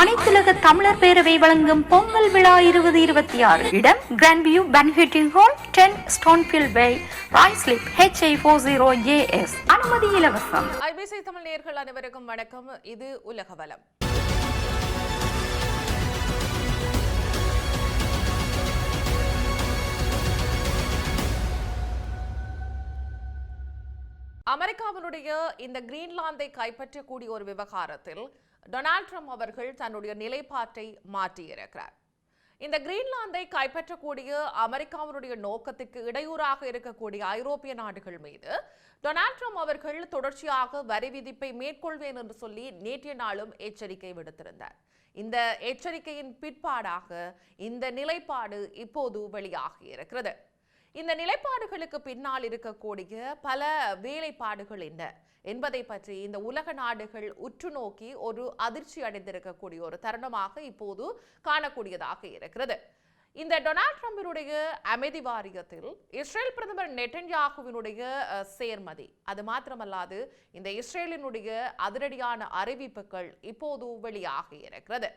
அனைத்துலக தமிழர் பேரவை வழங்கும் பொங்கல் விழா இருபது இருபத்தி ஆறு இடம் கிராண்ட் வியூ பன்ஹெட்டிங் Hall ten ஸ்டோன்ஃபில் by Ruislip HI four zero AS அனுமதி இலவசம். ஐபிசி தமிழ் நேர்கள் அனைவருக்கும் வணக்கம். இது உலகவலம் அமெரிக்காவினுடைய இந்த கிரீன்லாந்தை கைப்பற்றக்கூடிய ஒரு விவகாரத்தில் டொனால்ட் ட்ரம்ப் அவர்கள் தன்னுடைய நிலைப்பாட்டை மாற்றியிருக்கிறார். இந்த கிரீன்லாந்தை கைப்பற்றக்கூடிய அமெரிக்காவினுடைய நோக்கத்துக்கு இடையூறாக இருக்கக்கூடிய ஐரோப்பிய நாடுகள் மீது டொனால்ட் ட்ரம்ப் அவர்கள் தொடர்ச்சியாக வரி விதிப்பை மேற்கொள்வேன் என்று சொல்லி நேற்றைய நாளும் எச்சரிக்கை விடுத்திருந்தார். இந்த எச்சரிக்கையின் பிற்பாடாக இந்த நிலைப்பாடு இப்போது வெளியாகி இருக்கிறது. இந்த நிலைப்பாடுகளுக்கு பின்னால் இருக்கக்கூடிய பல வேலைப்பாடுகள் என்ன? என்பதை பற்றி இந்த உலக நாடுகள் உற்று நோக்கி ஒரு அதிர்ச்சி அடைந்திருக்கக்கூடிய ஒரு தருணமாக இப்போது காணக்கூடியதாக இருக்கிறது. இந்த டொனால்ட் ட்ரம்பினுடைய அமைதி வாரியத்தில் இஸ்ரேல் பிரதமர் நெட்டன்யாகுவினுடைய சேர்மதி. அது மாத்திரமல்லாது இந்த இஸ்ரேலினுடைய அதிரடியான அறிவிப்புகள் இப்போது வெளியாகி இருக்கிறது.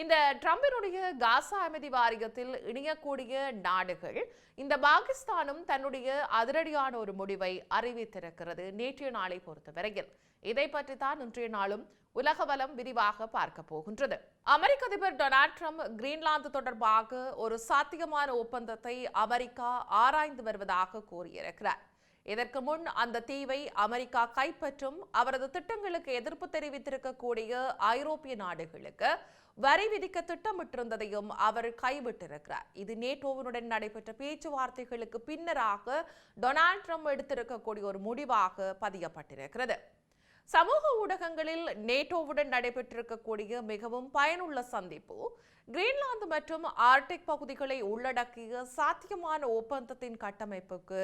இந்த ட்ரம்பினுடைய காசா அமைதி வாரியத்தில் இணையக்கூடிய நாடுகள் இந்த பாகிஸ்தானும் தன்னுடைய அதிரடியான ஒரு முடிவை அறிவித்திருக்கிறது நேற்றைய நாளை பொறுத்தவரையில். இதை பற்றி தான் இன்றைய நாளும் உலக வலம் விரிவாக பார்க்க போகின்றது. அமெரிக்க அதிபர் டொனால்ட் ட்ரம்ப் கிரீன்லாந்து தொடர்பாக ஒரு சாத்தியமான ஒப்பந்தத்தை அமெரிக்கா ஆராய்ந்து வருவதாக கூறியிருக்கிறார். இதற்கு முன் அந்த தீவை அமெரிக்கா கைப்பற்றும் அவரது திட்டங்களுக்கு எதிர்ப்பு தெரிவித்திருக்கக்கூடிய ஐரோப்பிய நாடுகளுக்கு வரி விதிக்க திட்டமிட்டிருந்ததையும் அவர் கைவிட்டிருக்கிறார். இது நேட்டோவினுடன் நடைபெற்ற பேச்சுவார்த்தைகளுக்கு பின்னராக டொனால்ட் ட்ரம்ப் எடுத்திருக்கக்கூடிய ஒரு முடிவாக பதியப்பட்டிருக்கிறது. சமூக ஊடகங்களில் நேட்டோவுடன் நடைபெற்றிருக்கக்கூடிய மிகவும் பயனுள்ள சந்திப்பு. கிரீன்லாந்து மற்றும் ஆர்டிக் பகுதிகளை உள்ளடக்கிய சாத்தியமான ஒப்பந்தத்தின் கட்டமைப்புக்கு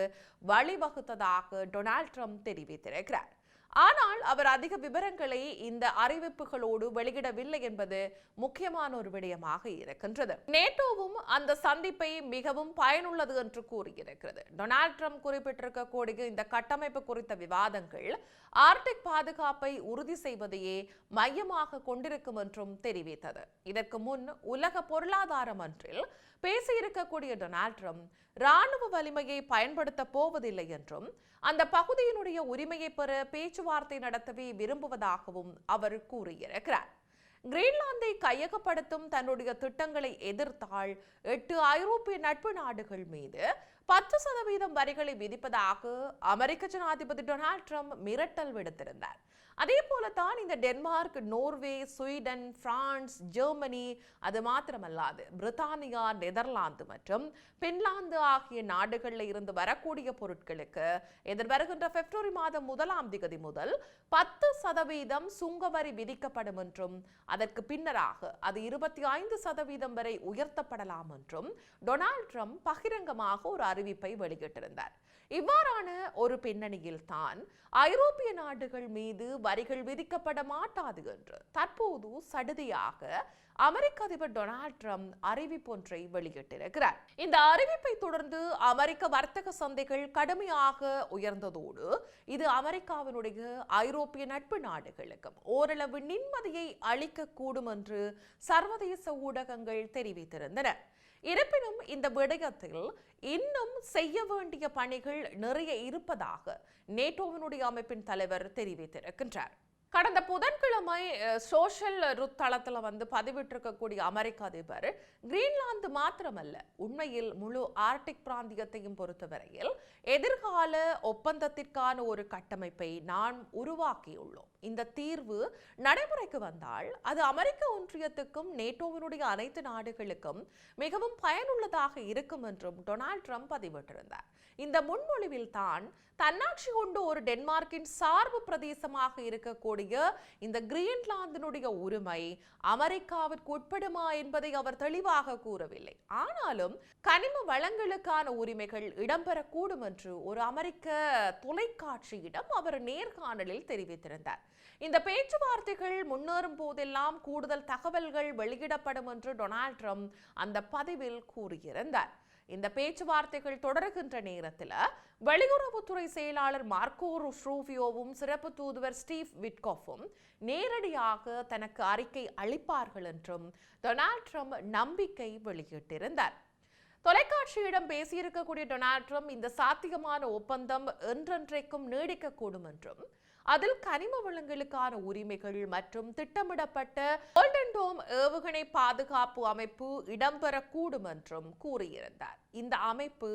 வழிவகுத்ததாக டொனால்ட் ட்ரம்ப் தெரிவித்திருக்கிறார். ஆனால் அவர் அதிக விவரங்களை இந்த அறிவிப்புகளோடு வெளியிடவில்லை என்பது முக்கியமான ஒரு விடயமாக இருக்கின்றது. நேட்டோவும் அந்த சந்திப்பை மிகவும் பயனுள்ளது என்று கூறியிருக்கிறது. டொனால்ட் ட்ரம்ப் குறிப்பிட்டிருக்கக்கூடிய இந்த கட்டமைப்பு குறித்த விவாதங்கள் ஆர்டிக் பாதுகாப்பை உறுதி செய்வதையே மையமாக கொண்டிருக்கும் என்றும் தெரிவித்தது. இதற்கு முன் உலக பொருளாதார மன்றில் பேசியிருக்கக்கூடிய டொனால்ட் ட்ரம்ப் ராணுவ வலிமையை பயன்படுத்த போவதில்லை என்றும் அந்த பகுதியினுடைய உரிமையை பெற பேச்சு பேச்சுவார்த்தை நடத்தவே விரும்புவதாகவும் அவர் கூறியிருக்கிறார். கிரீன்லாந்தை கையகப்படுத்தும் தன்னுடைய திட்டங்களை எதிர்த்தால் எட்டு ஐரோப்பிய நட்பு நாடுகள் மீது பத்து சதவீதம் வரிகளை விதிப்பதாக அமெரிக்க ஜனாதிபதி டொனால்ட் ட்ரம்ப் மிரட்டல் விடுத்திருந்தார். அதே போலத்தான் இந்த Denmark Norway Sweden France Germany அது மாத்திரமல்லாது பிரித்தானியா நெதர்லாந்து மற்றும் பின்லாந்து ஆகிய நாடுகளில் இருந்து வரக்கூடிய பொருட்களுக்கு எதிர்வருகின்ற பிப்ரவரி மாதம் முதலாம் திகதி முதல் பத்து சதவீதம் சுங்கவரி விதிக்கப்படும் என்றும் அதற்கு பின்னராக அது இருபத்தி ஐந்து சதவீதம் வரை உயர்த்தப்படலாம் என்றும் டொனால்ட் ட்ரம்ப் பகிரங்கமாக ஒரு அறிவிப்பை அறிவிப்பை வெளியிட்டிருந்தார். இவ்வாறான ஒரு பின்னணியில் தான் ஐரோப்பிய நாடுகள் மீது வரிகள் விதிக்கப்பட மாட்டாது என்று தற்போது சடுதியாக அமெரிக்க அதிபர் டொனால்ட் ட்ரம்ப் அறிவிப்பொன்றை வெளியிட்டிருக்கிறார். இந்த அறிவிப்பை தொடர்ந்து அமெரிக்க வர்த்தக சந்தைகள் கடுமையாக உயர்ந்ததோடு இது அமெரிக்காவினுடைய ஐரோப்பிய நட்பு நாடுகளுக்கும் ஓரளவு நிம்மதியை அளிக்கக்கூடும் என்று சர்வதேச ஊடகங்கள் தெரிவித்திருந்தன. இருப்பினும் இந்த விடயத்தில் இன்னும் செய்ய வேண்டிய பணிகள் நிறைய இருப்பதாக நேட்டோவினுடைய அமைப்பின் தலைவர் தெரிவித்திருக்கின்றார். கடந்த புதன்கிழமை சோஷியல் ருத்தளத்தில் வந்து பதிவிட்டிருக்கக்கூடிய அமெரிக்க அதிபர் கிரீன்லாந்து மாத்திரமல்ல உண்மையில் முழு ஆர்டிக் பிராந்தியத்தையும் பொறுத்தவரையில் எதிர்கால ஒப்பந்தத்திற்கான ஒரு கட்டமைப்பை நாம் உருவாக்கியுள்ளோம். இந்த தீர்வு நடைமுறைக்கு வந்தால் அது அமெரிக்க ஒன்றியத்துக்கும் நேட்டோவினுடைய அனைத்து நாடுகளுக்கும் மிகவும் பயனுள்ளதாக இருக்கும் என்றும் டொனால்ட் ட்ரம்ப் பதிவிட்டிருந்தார். இந்த முன்மொழிவில் தான் தன்னாட்சி கொண்டு ஒரு டென்மார்க்கின் சார்பு பிரதேசமாக இருக்கக்கூடிய இந்த கிரீன்லாந்தினுடைய உரிமை அமெரிக்காவிற்கு உட்படுமா என்பதை அவர் தெளிவாக கூறவில்லை. ஆனாலும் கனிம வளங்களுக்கான உரிமைகள் இடம்பெறக்கூடும் என்று ஒரு அமெரிக்க தொலைக்காட்சியிடம் அவர் நேர்காணலில் தெரிவித்திருந்தார். இந்த பேச்சுவார்த்தைகள் முன்னேறும் போதெல்லாம் கூடுதல் தகவல்கள் வெளியிடப்படும் என்று டொனால்ட் ட்ரம்ப் அந்த பதிவில் கூறியிருந்தார். இந்த பேச்சுவார்த்தைகள் தொடர்கின்ற நேரத்தில் வெளியுறவுத்துறை செயலாளர் மார்க்கோ ருஸ்ரூவியோவும் சிறப்பு தூதுவர் ஸ்டீவ் விட்கோஃபும் நேரடியாக தனக்கு அறிக்கை அளிப்பார்கள் என்றும் டொனால்ட் ட்ரம்ப் நம்பிக்கை வெளியிட்டிருந்தார். தொலைக்காட்சியிடம் பேசியிருக்கக்கூடிய டொனால்ட் ட்ரம்ப் இந்த சாத்தியமான ஒப்பந்தம் என்றென்றைக்கும் நீடிக்கக்கூடும் என்றும் அதில் கனிம வளங்களுக்கான உரிமைகள் மற்றும் திட்டமிடப்பட்ட கோல்டன் டோம் ஏவுகணை பாதுகாப்பு அமைப்பு இடம்பெறக்கூடும் என்றும் கூறியிருந்தார். இந்த அமைப்பு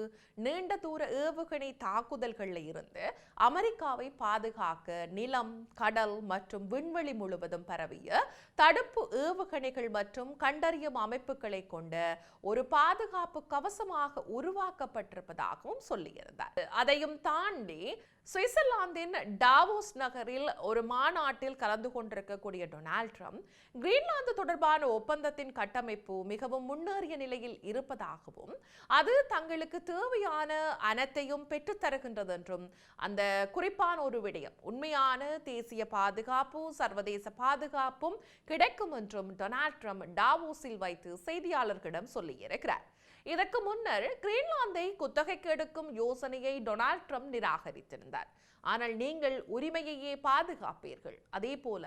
நீண்ட தூர ஏவுகணை தாக்குதல்களில் இருந்து அமெரிக்காவை பாதுகாக்க நிலம் கடல் மற்றும் விண்வெளி முழுவதும் பரவிய தடுப்பு ஏவுகணைகள் மற்றும் கண்டறியும் அமைப்புகளை கொண்ட ஒரு பாதுகாப்பு கவசமாக உருவாக்கப்பட்டிருப்பதாகவும் சொல்லியிருந்தார். அதையும் தாண்டி சுவிட்சர்லாந்தின் டாவோஸ் நகரில் ஒரு மாநாட்டில் கலந்து கொண்டிருக்கக்கூடிய டொனால்ட் ட்ரம்ப் கிரீன்லாந்து தொடர்பான ஒப்பந்தத்தின் கட்டமைப்பு மிகவும் முன்னேறிய நிலையில் இருப்பதாகவும் அது தங்களுக்கு தேவையான அனைத்தையும் பெற்றுத்தருகின்றது என்றும் அந்த குறிப்பான ஒரு விடயம் உண்மையான தேசிய பாதுகாப்பு சர்வதேச பாதுகாப்பும் கிடைக்கும் என்றும் டொனால்ட் ட்ரம்ப் டாவோஸில் வைத்து செய்தியாளர்களிடம் சொல்லியிருக்கிறார். இதற்கு முன்னர் கிரீன்லாந்தை குத்தகைக்கு எடுக்கும் யோசனையை டொனால்ட் ட்ரம்ப் நிராகரித்திருந்தார். ஆனால் நீங்கள் உரிமையையே பாதுகாப்பீர்கள். அதே போல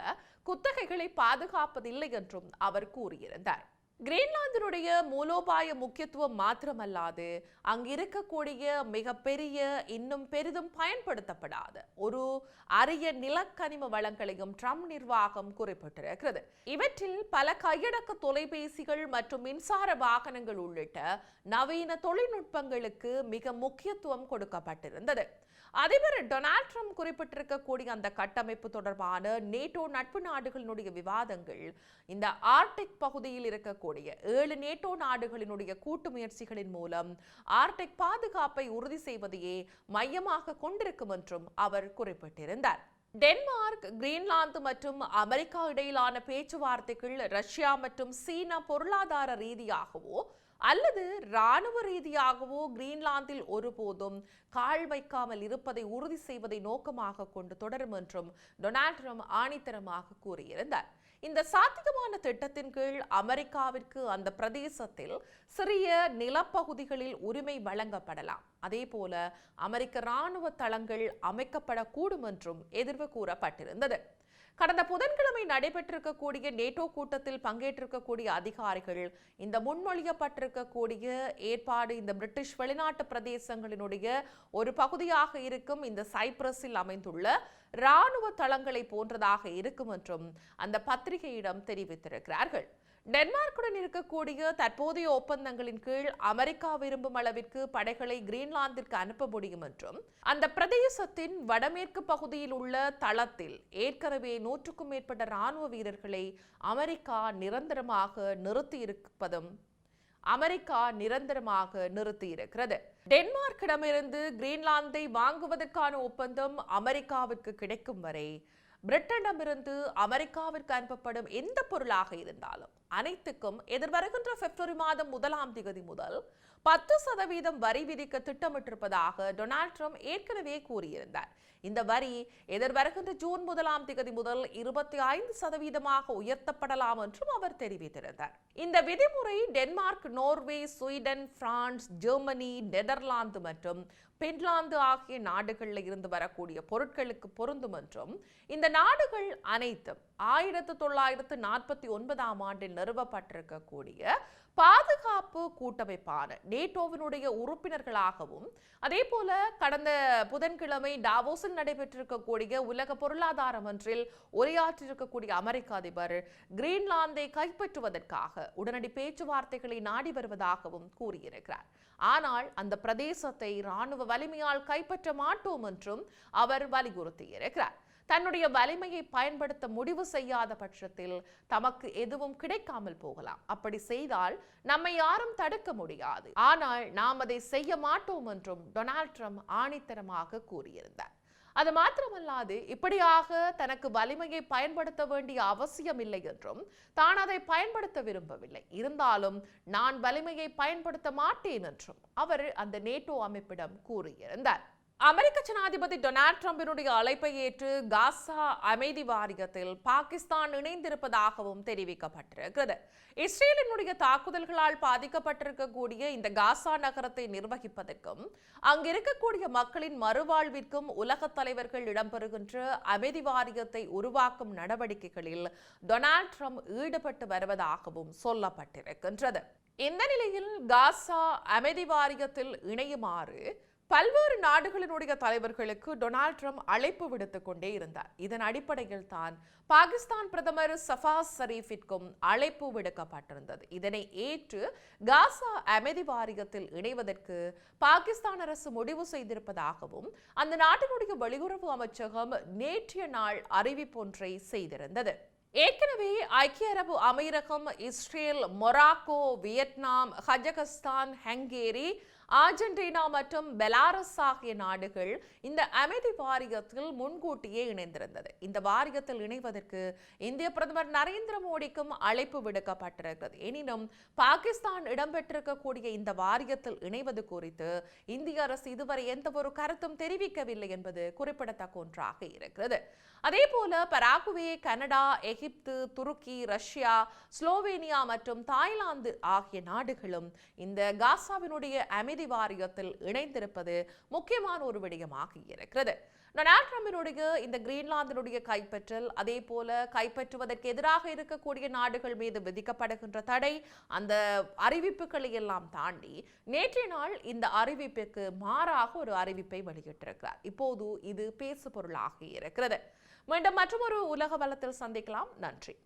குத்தகைகளை பாதுகாப்பதில்லை என்றும் அவர் கூறியிருந்தார். கிரீன்லாந்தினுடைய மூலோபாய முக்கியத்துவம் மாத்திரமல்லாது அங்கு இருக்கக்கூடிய மிகப்பெரிய இன்னும் பெரிதும் பயன்படுத்தப்படாத. ஒரு அரிய நிலக்கனிம வளங்களையும் ட்ரம்ப் நிர்வாகம் குறிப்பிட்டிருக்கிறது. இவற்றில் பல கையடக்க தொலைபேசிகள் மற்றும் மின்சார வாகனங்கள் உள்ளிட்ட நவீன தொழில்நுட்பங்களுக்கு மிக முக்கியத்துவம் கொடுக்கப்பட்டிருந்தது. அதிபர் டொனால்ட் ட்ரம்ப் குறிப்பிட்டிருக்கக்கூடிய அந்த கட்டமைப்பு தொடர்பான நேட்டோ நட்பு நாடுகளினுடைய விவாதங்கள் இந்த ஆர்டிக் பகுதியில் இருக்கக்கூடிய ஏழு நேட்டோ நாடுகளினுடைய கூட்டு முயற்சிகளின் மூலம் ஆர்டிக் பாதுகாப்பை உறுதி செய்வதையே மையமாக கொண்டிருக்கும் என்றும் அவர் குறிப்பிட்டிருந்தார். டென்மார்க் கிரீன்லாந்து மற்றும் அமெரிக்கா இடையிலான பேச்சுவார்த்தைகள் ரஷ்யா மற்றும் சீனா பொருளாதார ரீதியாகவோ அல்லது இராணுவ ரீதியாகவோ கிரீன்லாந்தில் ஒருபோதும் கால் வைக்காமல் இருப்பதை உறுதி செய்வதை நோக்கமாக கொண்டு தொடரும் என்றும் டொனால்ட் ட்ரம்ப் ஆணித்தரமாக கூறியிருந்தார். இந்த சாத்தியமான திட்டத்தின் கீழ் அமெரிக்காவிற்கு அந்த பிரதேசத்தில் சிறிய நிலப்பகுதிகளில் உரிமை வழங்கப்படலாம். அதே போல அமெரிக்க இராணுவ தளங்கள் அமைக்கப்படக்கூடும் என்றும் எதிர்வு கூறப்பட்டிருந்தது. கடந்த புதன்கிழமை நடைபெற்றிருக்கக்கூடிய நேட்டோ கூட்டத்தில் பங்கேற்றிருக்கக்கூடிய அதிகாரிகள் இந்த முன்மொழியப்பட்டிருக்கக்கூடிய ஏற்பாடு இந்த பிரிட்டிஷ் வெளிநாட்டு பிரதேசங்களினுடைய ஒரு பகுதியாக இருக்கும் இந்த சைப்ரஸில் அமைந்துள்ள இராணுவ தளங்களை போன்றதாக இருக்கும் என்றும் அந்த பத்திரிகையிடம் தெரிவித்திருக்கிறார்கள். டென்மார்க்குடன் இருக்கக்கூடிய தற்போதைய ஒப்பந்தங்களின் கீழ் அமெரிக்கா விரும்பும் அளவிற்கு படைகளை கிரீன்லாந்திற்கு அனுப்ப முடியும் என்றும் அந்த பிரதேசத்தின் வடமேற்கு பகுதியில் உள்ள தளத்தில் ஏற்கனவே நூற்றுக்கும் மேற்பட்ட ராணுவ வீரர்களை அமெரிக்கா நிரந்தரமாக நிறுத்தியிருப்பதும் அமெரிக்கா நிரந்தரமாக நிறுத்தியிருக்கிறது. டென்மார்க்கிடமிருந்து கிரீன்லாந்தை வாங்குவதற்கான ஒப்பந்தம் அமெரிக்காவிற்கு கிடைக்கும் வரை பிரிட்டனிடமிருந்து அமெரிக்காவிற்கு அனுப்பப்படும் எந்த பொருளாக இருந்தாலும் அனைத்துக்கும் எதிர்வருகின்ற பிப்ரவரி மாதம் முதலாம் திகதி முதல் பத்து சதவீதம் வரி விதிக்க திட்டமிட்டிருப்பதாக டொனால்ட் ட்ரம்ப் ஏற்கனவே கூறியிருந்தார். இந்த வரி எதிர்வருகின்ற ஜூன் முதலாம் திகதி முதல் இருபத்தி ஐந்து சதவீதமாக உயர்த்தப்படலாம் என்றும் அவர் தெரிவித்திருந்தார். இந்த விதிமுறை Denmark Norway Sweden France Germany Netherlands மற்றும் பின்லாந்து ஆகிய நாடுகளில் இருந்து வரக்கூடிய பொருட்களுக்கு பொருந்தும் என்றும் இந்த நாடுகள் அனைத்தும் ஆயிரத்து தொள்ளாயிரத்து நாற்பத்தி ஒன்பதாம் ஆண்டில் நிறுவப்பட்டிருக்கக்கூடிய பாதுகாப்பு கூட்டமைப்பான நேட்டோவினுடைய உறுப்பினர்களாகவும் அதே போல கடந்த புதன்கிழமை டாவோஸில் நடைபெற்றிருக்கக்கூடிய உலக பொருளாதார மன்றில் உரையாற்றிருக்கக்கூடிய அமெரிக்க அதிபர் கிரீன்லாந்தை கைப்பற்றுவதற்காக உடனடி பேச்சுவார்த்தைகளை நாடி வருவதாகவும் கூறியிருக்கிறார். ஆனால் அந்த பிரதேசத்தை ராணுவ வலிமையால் கைப்பற்ற மாட்டோம் என்றும் அவர் வலியுறுத்தியிருக்கிறார். தன்னுடைய வலிமையை பயன்படுத்த முடிவு செய்யாத பட்சத்தில் தமக்கு எதுவும் கிடைக்காமல் போகலாம். அப்படி செய்தால் நம்மை யாரும் தடுக்க முடியாது. ஆனால் நாம் அதை செய்ய மாட்டோம் என்றும் டொனால்ட் ட்ரம்ப் ஆணித்தரமாக கூறியிருந்தார். அது மாத்திரமல்லாது இப்படியாக தனக்கு வலிமையை பயன்படுத்த வேண்டிய அவசியம் இல்லை என்றும் தான் அதை பயன்படுத்த விரும்பவில்லை. இருந்தாலும் நான் வலிமையை பயன்படுத்த மாட்டேன் என்றும் அவர் அந்த நேட்டோ அமைப்பிடம் கூறியிருந்தார். அமெரிக்க ஜனாதிபதி டொனால்ட் ட்ரம்பினுடைய அழைப்பை ஏற்று காசா அமைதி வாரியத்தில் பாகிஸ்தான் இணைந்திருப்பதாகவும் தெரிவிக்கப்பட்டிருக்கிறது. இஸ்ரேலினுடைய தாக்குதல்களால் பாதிக்கப்பட்டிருக்கக்கூடிய இந்த காசா நகரத்தை நிர்வகிப்பதற்கும் அங்கிருக்கக்கூடிய மக்களின் மறுவாழ்விற்கும் உலகத் தலைவர்கள் இடம்பெறுகின்ற அமைதி வாரியத்தை உருவாக்கும் நடவடிக்கைகளில் டொனால்ட் ட்ரம்ப் ஈடுபட்டு வருவதாகவும் சொல்லப்பட்டிருக்கின்றது. இந்த நிலையில் காசா அமைதி வாரியத்தில் இணையுமாறு பல்வேறு நாடுகளினுடைய தலைவர்களுக்கு டொனால்ட் ட்ரம்ப் அழைப்பு விடுத்துக் கொண்டே இருந்தார். இதன் அடிப்படையில் தான் பாகிஸ்தான் பிரதமர் சஃபாஸ் ஷரீஃபிற்கும் அழைப்பு விடுக்கப்பட்டிருந்தது. இதனை ஏற்று காசா அமைதி வாரியத்தில் இணைவதற்கு பாகிஸ்தான் அரசு முடிவு செய்திருப்பதாகவும் அந்த நாட்டினுடைய வெளியுறவு அமைச்சகம் நேற்றைய நாள் அறிவிப்பொன்றை செய்திருந்தது. ஏற்கனவே ஐக்கிய அரபு அமீரகம் Israel Morocco Vietnam Kazakhstan Hungary Argentina மற்றும் பெலாரஸ் ஆகிய நாடுகள் இந்த அமைதி வாரியத்தில் முன்கூட்டியே இணைந்திருந்தது. இந்த வாரியத்தில் இணைவதற்கு இந்திய பிரதமர் நரேந்திர மோடிக்கும் அழைப்பு விடுக்கப்பட்டிருக்கிறது எனினும் பாகிஸ்தான் இடம்பெற்றிருக்கக்கூடிய இந்த வாரியத்தில் இணைவது குறித்து இந்திய அரசு இதுவரை எந்த ஒரு கருத்தும் தெரிவிக்கவில்லை என்பது குறிப்பிடத்தக்க ஒன்றாக இருக்கிறது. அதே போல பராகுவே கனடா எகிப்து துருக்கி ரஷ்யா ஸ்லோவேனியா மற்றும் தாய்லாந்து ஆகிய நாடுகளும் இந்த காசாவினுடைய அமைதி வாரியத்தில் இணைந்திருப்பது முக்கியமான ஒரு விடயமாக இருக்கிறது. டொனால்ட் ட்ரம்பினுடைய இந்த கிரீன்லாந்தினுடைய கைப்பற்றல் அதே போல கைப்பற்றுவதற்கு எதிராக இருக்கக்கூடிய நாடுகள் மீது விதிக்கப்படுகின்ற தடை அந்த அறிவிப்புகளை எல்லாம் தாண்டி நேற்றைய நாள் இந்த அறிவிப்புக்கு மாறாக ஒரு அறிவிப்பை வெளியிட்டிருக்கிறார். இப்போது இது பேசு பொருளாக இருக்கிறது. மீண்டும் மற்றொரு உலக வளத்தில் சந்திக்கலாம். நன்றி.